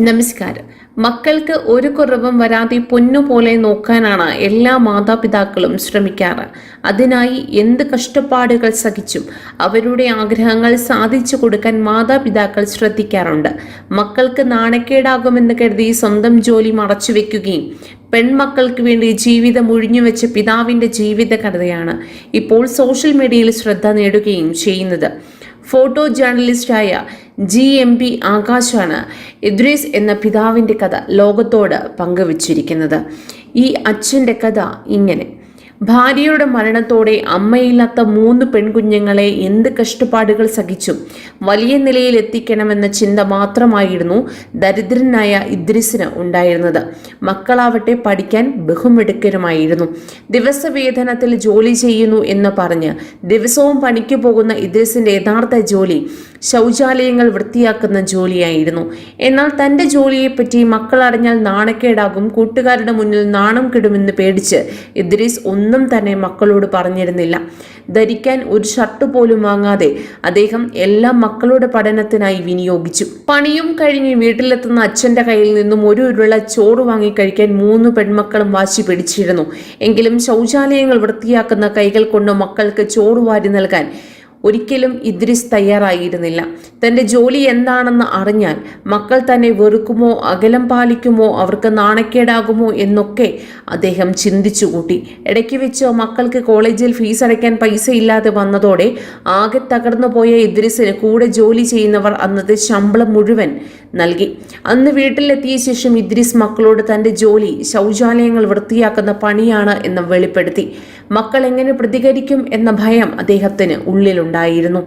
നമസ്കാരം. മക്കൾക്ക് ഒരു കുറവും വരാതെ പൊന്നുപോലെ നോക്കാനാണ് എല്ലാ മാതാപിതാക്കളും ശ്രമിക്കാറ്. അതിനായി എന്ത് കഷ്ടപ്പാടുകൾ സഹിച്ചും അവരുടെ ആഗ്രഹങ്ങൾ സാധിച്ചു കൊടുക്കാൻ മാതാപിതാക്കൾ ശ്രദ്ധിക്കാറുണ്ട്. മക്കൾക്ക് നാണക്കേടാകുമെന്ന് കരുതി സ്വന്തം ജോലി മറച്ചു വെക്കുകയും പെൺമക്കൾക്ക് വേണ്ടി ജീവിതം ഒഴിഞ്ഞുവെച്ച പിതാവിന്റെ ജീവിത കഥയാണ് ഇപ്പോൾ സോഷ്യൽ മീഡിയയിൽ ശ്രദ്ധ നേടുകയും ചെയ്യുന്നത്. ഫോട്ടോ ജേർണലിസ്റ്റായ ജി എം പി ആകാശാണ് ഇദ്രീസ് എന്ന പിതാവിന്റെ കഥ ലോകത്തോട് പങ്കുവച്ചിരിക്കുന്നത്. ഈ അച്ഛന്റെ കഥ ഇങ്ങനെ. ഭാര്യയുടെ മരണത്തോടെ അമ്മയില്ലാത്ത മൂന്ന് പെൺകുഞ്ഞുങ്ങളെ എന്ത് കഷ്ടപ്പാടുകൾ സഹിച്ചു? വലിയ നിലയിൽ എത്തിക്കണമെന്ന ചിന്ത മാത്രമായിരുന്നു ദരിദ്രനായ ഇദ്രിസിന് ഉണ്ടായിരുന്നത്. മക്കളാവട്ടെ പഠിക്കാൻ ബഹുമിടുക്കരുമായിരുന്നു. ദിവസവേതനത്തിൽ ജോലി ചെയ്യുന്നു എന്ന് പറഞ്ഞ് ദിവസവും പണിക്ക് പോകുന്ന ഇദ്രിസിന്റെ യഥാർത്ഥ ജോലി ശൗചാലയങ്ങൾ വൃത്തിയാക്കുന്ന ജോലിയായിരുന്നു. എന്നാൽ തന്റെ ജോലിയെപ്പറ്റി മക്കൾ അറിഞ്ഞാൽ നാണക്കേടാകും കൂട്ടുകാരുടെ മുന്നിൽ നാണം കെടുമെന്ന് പേടിച്ച് ഇദ്രീസ് ഒന്നും തന്നെ മക്കളോട് പറഞ്ഞിരുന്നില്ല. ധരിക്കാൻ ഒരു ഷർട്ട് പോലും വാങ്ങാതെ അദ്ദേഹം എല്ലാം മക്കളുടെ പഠനത്തിനായി വിനിയോഗിച്ചു. പണിയും കഴിഞ്ഞ് വീട്ടിലെത്തുന്ന അച്ഛന്റെ കയ്യിൽ നിന്നും ഒരു ഉരുള ചോറ് വാങ്ങി കഴിക്കാൻ മൂന്ന് പെൺമക്കളും വാശി പിടിച്ചിരുന്നു. എങ്കിലും ശൗചാലയങ്ങൾ വൃത്തിയാക്കുന്ന കൈകൾ കൊണ്ട് മക്കൾക്ക് ചോറ് വാരി നൽകാൻ ഒരിക്കലും ഇദ്രിസ് തയ്യാറായിരുന്നില്ല. തന്റെ ജോലി എന്താണെന്ന് അറിഞ്ഞാൽ മക്കൾ തന്നെ വെറുക്കുമോ അകലം പാലിക്കുമോ അവർക്ക് നാണക്കേടാകുമോ എന്നൊക്കെ അദ്ദേഹം ചിന്തിച്ചു കൂട്ടി. ഇടയ്ക്ക് വെച്ച് മക്കൾക്ക് കോളേജിൽ ഫീസ് അടയ്ക്കാൻ പൈസ ഇല്ലാതെ വന്നതോടെ ആകെ തകർന്നു പോയ ഇദ്രിസിന് കൂടെ ജോലി ചെയ്യുന്നവർ അന്നത്തെ ശമ്പളം മുഴുവൻ നൽകി. അന്ന് വീട്ടിലെത്തിയ ശേഷം ഇദ്രിസ് മക്കളോട് തന്റെ ജോലി ശൗചാലയങ്ങൾ വൃത്തിയാക്കുന്ന പണിയാണ് എന്ന് വെളിപ്പെടുത്തി. മക്കൾ എങ്ങനെ പ്രതികരിക്കും എന്ന ഭയം അദ്ദേഹത്തിന് ഉള്ളിലുണ്ടായിരുന്നു.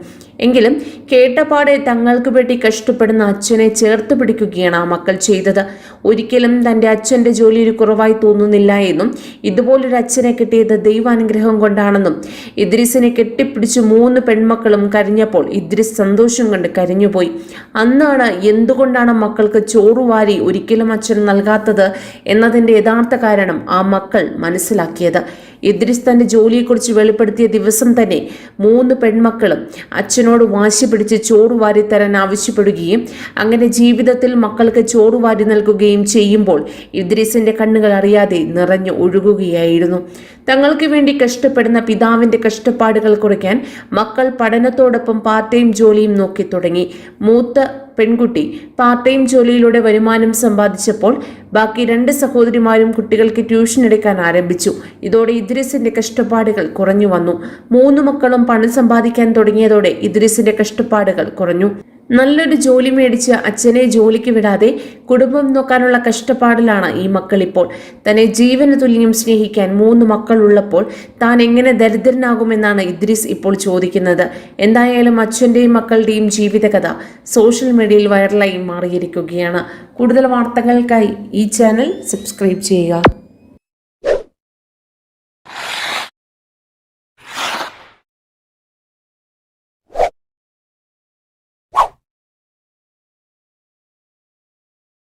എങ്കിലും കേട്ടപാടെ തങ്ങൾക്ക് വേണ്ടി കഷ്ടപ്പെടുന്ന അച്ഛനെ ചേർത്ത് പിടിക്കുകയാണ് ആ മക്കൾ ചെയ്തത്. ഒരിക്കലും തന്റെ അച്ഛന്റെ ജോലി ഒരു കുറവായി തോന്നുന്നില്ല എന്നും ഇതുപോലൊരു അച്ഛനെ കിട്ടിയത് ദൈവാനുഗ്രഹം കൊണ്ടാണെന്നും ഇദ്രിസിനെ കെട്ടിപ്പിടിച്ച് മൂന്ന് പെൺമക്കളും കരഞ്ഞപ്പോൾ ഇദ്രിസ് സന്തോഷം കണ്ട് കരഞ്ഞുപോയി. അന്നാണ് എന്തുകൊണ്ടാണ് മക്കൾക്ക് ചോറുവാരി ഒരിക്കലും അച്ഛൻ നൽകാത്തത് എന്നതിന്റെ യഥാർത്ഥ കാരണം ആ മക്കൾ മനസ്സിലാക്കിയത്. ഇദ്രിസ് തന്റെ ജോലിയെക്കുറിച്ച് വെളിപ്പെടുത്തിയ ദിവസം തന്നെ മൂന്ന് പെൺമക്കളും അച്ഛനോട് വാശി പിടിച്ച് ചോറ് വാരി തരാൻ ആവശ്യപ്പെടുകയും അങ്ങനെ ജീവിതത്തിൽ മക്കൾക്ക് ചോറ് വാരി നൽകുകയും ചെയ്യുമ്പോൾ ഇദ്രിസിന്റെ കണ്ണുകൾ അറിയാതെ നിറഞ്ഞു ഒഴുകുകയായിരുന്നു. തങ്ങൾക്ക് വേണ്ടി കഷ്ടപ്പെടുന്ന പിതാവിന്റെ കഷ്ടപ്പാടുകൾ കുറയ്ക്കാൻ മക്കൾ പഠനത്തോടൊപ്പം പാർട്ട് ടൈം ജോലിയും നോക്കി തുടങ്ങി. മൂത്ത പെൺകുട്ടി പാർട്ട് ടൈം ജോലിയിലൂടെ വരുമാനം സമ്പാദിച്ചപ്പോൾ ബാക്കി രണ്ട് സഹോദരിമാരും കുട്ടികൾക്ക് ട്യൂഷൻ എടുക്കാൻ ആരംഭിച്ചു. ഇതോടെ ഇദ്രിസിന്റെ കഷ്ടപ്പാടുകൾ കുറഞ്ഞു വന്നു. മൂന്ന് മക്കളും പണം സമ്പാദിക്കാൻ തുടങ്ങിയതോടെ ഇദ്രിസിന്റെ കഷ്ടപ്പാടുകൾ കുറഞ്ഞു. നല്ലൊരു ജോലി മേടിച്ച് അച്ഛനെ ജോലിക്ക് വിടാതെ കുടുംബം നോക്കാനുള്ള കഷ്ടപ്പാടിലാണ് ഈ മക്കൾ ഇപ്പോൾ. തന്നെ ജീവന തുല്യം സ്നേഹിക്കാൻ മൂന്ന് മക്കൾ ഉള്ളപ്പോൾ താൻ എങ്ങനെ ദരിദ്രനാകുമെന്നാണ് ഇദ്രിസ് ഇപ്പോൾ ചോദിക്കുന്നത്. എന്തായാലും അച്ഛന്റെയും മക്കളുടെയും ജീവിതകഥ സോഷ്യൽ മീഡിയയിൽ വൈറലായി മാറിയിരിക്കുകയാണ്. കൂടുതൽ വാർത്തകൾക്കായി ഈ ചാനൽ സബ്സ്ക്രൈബ് ചെയ്യുക.